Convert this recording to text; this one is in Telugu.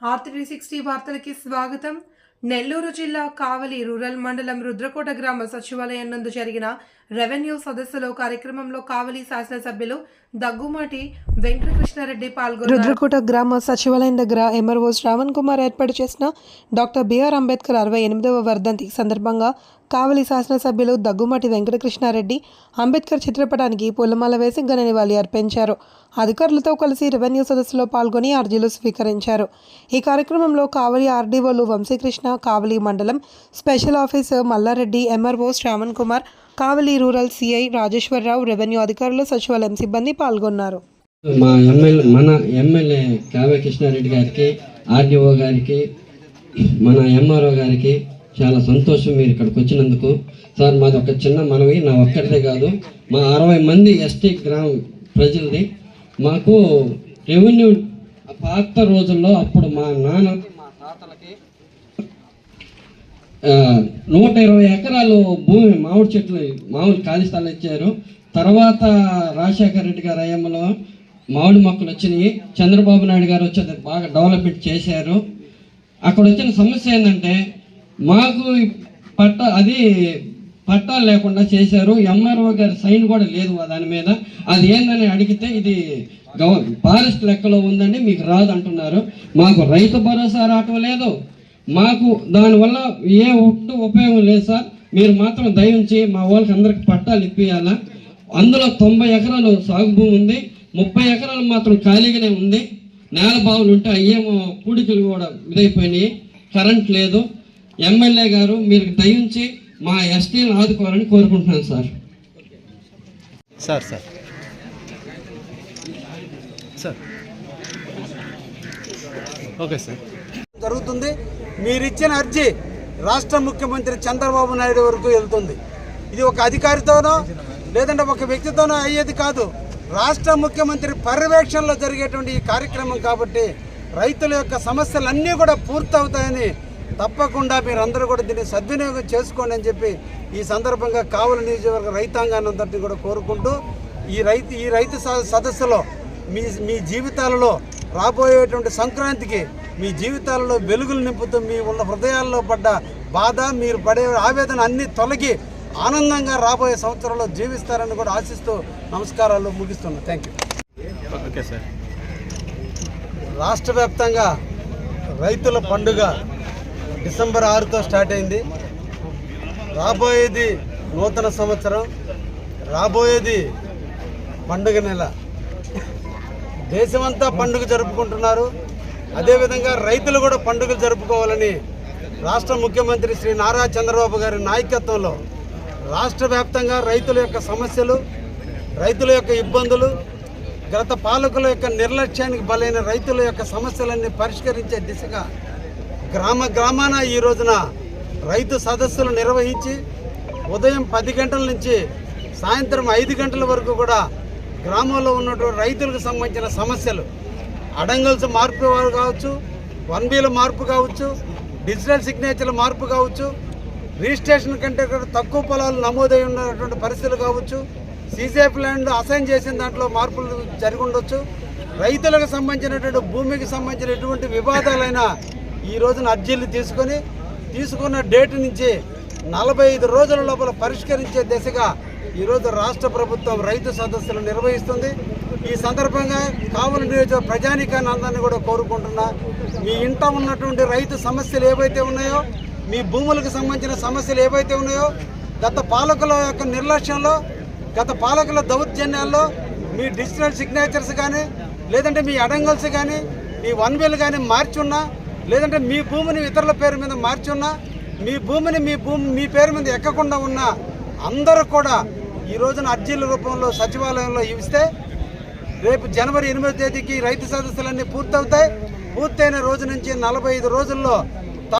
ఆర్తి త్రీ సిక్స్టీ వార్తలకి స్వాగతం. నెల్లూరు జిల్లా కావలి రూరల్ మండలం రుద్రకోట గ్రామ సచివాలయం నందు జరిగిన రెవెన్యూ సదస్సులో కార్యక్రమంలో కావలి శాసనసభ్యులు దగ్గుమాటి వెంకటకృష్ణారెడ్డి పాల్గొన్నారు. రుద్రకోట గ్రామ సచివాలయం దగ్గర ఎంఆర్ఓ శ్రావణ్ కుమార్ ఏర్పాటు చేసిన డాక్టర్ బిఆర్ అంబేద్కర్ అరవై ఎనిమిదవ వర్ధంతి సందర్భంగా కావలి శాసనసభ్యులు దగ్గుమాటి వెంకటకృష్ణారెడ్డి అంబేద్కర్ చిత్రపటానికి పూలమాల వేసి ఘన నివాళి అర్పించారు. అధికారులతో కలిసి రెవెన్యూ సదస్సులో పాల్గొని అర్జీలు స్వీకరించారు. ఈ కార్యక్రమంలో కావలి ఆర్డీఓలు వంశీకృష్ణ కావలి మండలం special officer Mallareddy MRO Shravan Kumar Kavali rural CI Rajeswararao revenue అధికారులు సచివాలయం సిబ్బంది పాల్గొన్నారు. మా ఎమ్మెల్యే మన ఎమ్మెల్యే కావ్య కృష్ణారెడ్డి గారికి ఆర్డీఓ గారికి మన ఎంఆర్ఓ గారికి చాలా సంతోషం మీరు ఇక్కడికి వచ్చినందుకు. సార్ మాది ఒక చిన్న మనవి నా ఒక్కరిదే కాదు మా అరవై మంది ఎస్టీ గ్రామ ప్రజలది. మాకు రెవెన్యూ పాత రోజుల్లో అప్పుడు మా నాన్న మా తాతలకి నూట ఇరవై ఎకరాలు భూమి మామిడి చెట్లు మామిడి ఖాళీ స్థలాలు ఇచ్చారు. తర్వాత రాజశేఖర రెడ్డి గారు అయ్యమ్మలో మామిడి మొక్కలు వచ్చినాయి. చంద్రబాబు నాయుడు గారు వచ్చి బాగా డెవలప్మెంట్ చేశారు. అక్కడ వచ్చిన సమస్య ఏంటంటే మాకు పట్ట అది పట్టాలు లేకుండా చేశారు. ఎంఆర్ఓ గారి సైన్ కూడా లేదు దాని మీద. అది ఏందని అడిగితే ఇది గవ ఫారెస్ట్ లెక్కలో ఉందండి మీకు రాదు అంటున్నారు. మాకు రైతు భరోసా రావటం లేదు. మాకు దానివల్ల ఏ ఒట్టు ఉపయోగం లేదు సార్. మీరు మాత్రం దయించి మా వాళ్ళకి అందరికి పట్టాలు ఇప్పియాలా అందులో తొంభై ఎకరాలు సాగు భూమి ఉంది. ముప్పై ఎకరాలు మాత్రం ఖాళీగానే ఉంది. నేల బావులు ఉంటే అయ్యేమో పూడికలు కూడా ఇదైపోయినాయి. కరెంట్ లేదు. ఎమ్మెల్యే గారు మీరు దయించి మా ఎస్టీని ఆదుకోవాలని కోరుకుంటున్నాను sir. Sir sir. Sir. Okay sir. జరుగుతుంది. మీరిచ్చిన అర్జీ రాష్ట్ర ముఖ్యమంత్రి చంద్రబాబు నాయుడు వరకు వెళ్తుంది. ఇది ఒక అధికారితోనో లేదంటే ఒక వ్యక్తితోనో అయ్యేది కాదు. రాష్ట్ర ముఖ్యమంత్రి పర్యవేక్షణలో జరిగేటువంటి ఈ కార్యక్రమం కాబట్టి రైతుల యొక్క సమస్యలన్నీ కూడా పూర్తవుతాయని తప్పకుండా మీరందరూ కూడా దీన్ని సద్వినియోగం చేసుకోండి అని చెప్పి ఈ సందర్భంగా కావలి నియోజకవర్గ రైతాంగాన్ని కూడా కోరుకుంటూ ఈ రైతు ఈ రైతు సదస్సులో మీ మీ జీవితాలలో రాబోయేటువంటి సంక్రాంతికి మీ జీవితాలలో వెలుగులు నింపుతూ మీ ఉన్న హృదయాల్లో పడ్డ బాధ మీరు పడే ఆవేదన అన్ని తొలగి ఆనందంగా రాబోయే సంవత్సరంలో జీవిస్తారని కూడా ఆశిస్తూ నమస్కారాలు ముగిస్తున్నాను థ్యాంక్ యూ ఓకే సార్. రాష్ట్ర వ్యాప్తంగా రైతుల పండుగ డిసెంబర్ ఆరుతో స్టార్ట్ అయింది. రాబోయేది నూతన సంవత్సరం రాబోయేది పండుగ నెల. దేశమంతా పండుగ జరుపుకుంటున్నారు. అదేవిధంగా రైతులు కూడా పండుగలు జరుపుకోవాలని రాష్ట్ర ముఖ్యమంత్రి శ్రీ నారా చంద్రబాబు గారి నాయకత్వంలో రాష్ట్ర వ్యాప్తంగా రైతుల యొక్క సమస్యలు రైతుల యొక్క ఇబ్బందులు గత పాలకుల యొక్క నిర్లక్ష్యానికి బలైన రైతుల యొక్క సమస్యలన్నీ పరిష్కరించే దిశగా గ్రామ గ్రామాన ఈ రోజున రైతు సదస్సులు నిర్వహించి ఉదయం పది గంటల నుంచి సాయంత్రం ఐదు గంటల వరకు కూడా గ్రామంలో ఉన్నటువంటి రైతులకు సంబంధించిన సమస్యలు అడంగల్స్ మార్పు కావచ్చు వన్ బిల మార్పు కావచ్చు డిజిటల్ సిగ్నేచర్ల మార్పు కావచ్చు రిజిస్ట్రేషన్ కంటే తక్కువ పొలాలు నమోదై ఉన్నటువంటి పరిస్థితులు కావచ్చు సీసీఎఫ్ ల్యాండ్ అసైన్ చేసిన దాంట్లో మార్పులు జరిగి ఉండొచ్చు. రైతులకు సంబంధించినటువంటి భూమికి సంబంధించిన ఎటువంటి వివాదాలైనా ఈ రోజున అర్జీలు తీసుకొని తీసుకున్న డేట్ నుంచి నలభై ఐదు రోజుల లోపల పరిష్కరించే దిశగా ఈరోజు రాష్ట్ర ప్రభుత్వం రైతు సదస్సులు నిర్వహిస్తుంది. ఈ సందర్భంగా కావలి నియోజక ప్రజానికాన్ని అందరినీ కూడా కోరుకుంటున్నా. మీ ఇంట ఉన్నటువంటి రైతు సమస్యలు ఏవైతే ఉన్నాయో మీ భూములకు సంబంధించిన సమస్యలు ఏవైతే ఉన్నాయో గత పాలకుల యొక్క నిర్లక్ష్యంలో గత పాలకుల దౌర్జన్యాల్లో మీ డిజిటల్ సిగ్నేచర్స్ కానీ లేదంటే మీ అడంగల్స్ కానీ మీ వన్ వేలు కానీ మార్చున్నా లేదంటే మీ భూమిని ఇతరుల పేరు మీద మార్చున్నా మీ భూమిని మీ భూమి మీ పేరు మీద ఎక్కకుండా ఉన్న అందరూ కూడా ఈ రోజున అర్జీల రూపంలో సచివాలయంలో ఇస్తే రేపు జనవరి ఎనిమిదో తేదీకి రైతు సదస్సులన్నీ పూర్తవుతాయి. పూర్తయిన రోజు నుంచి నలభై ఐదు రోజుల్లో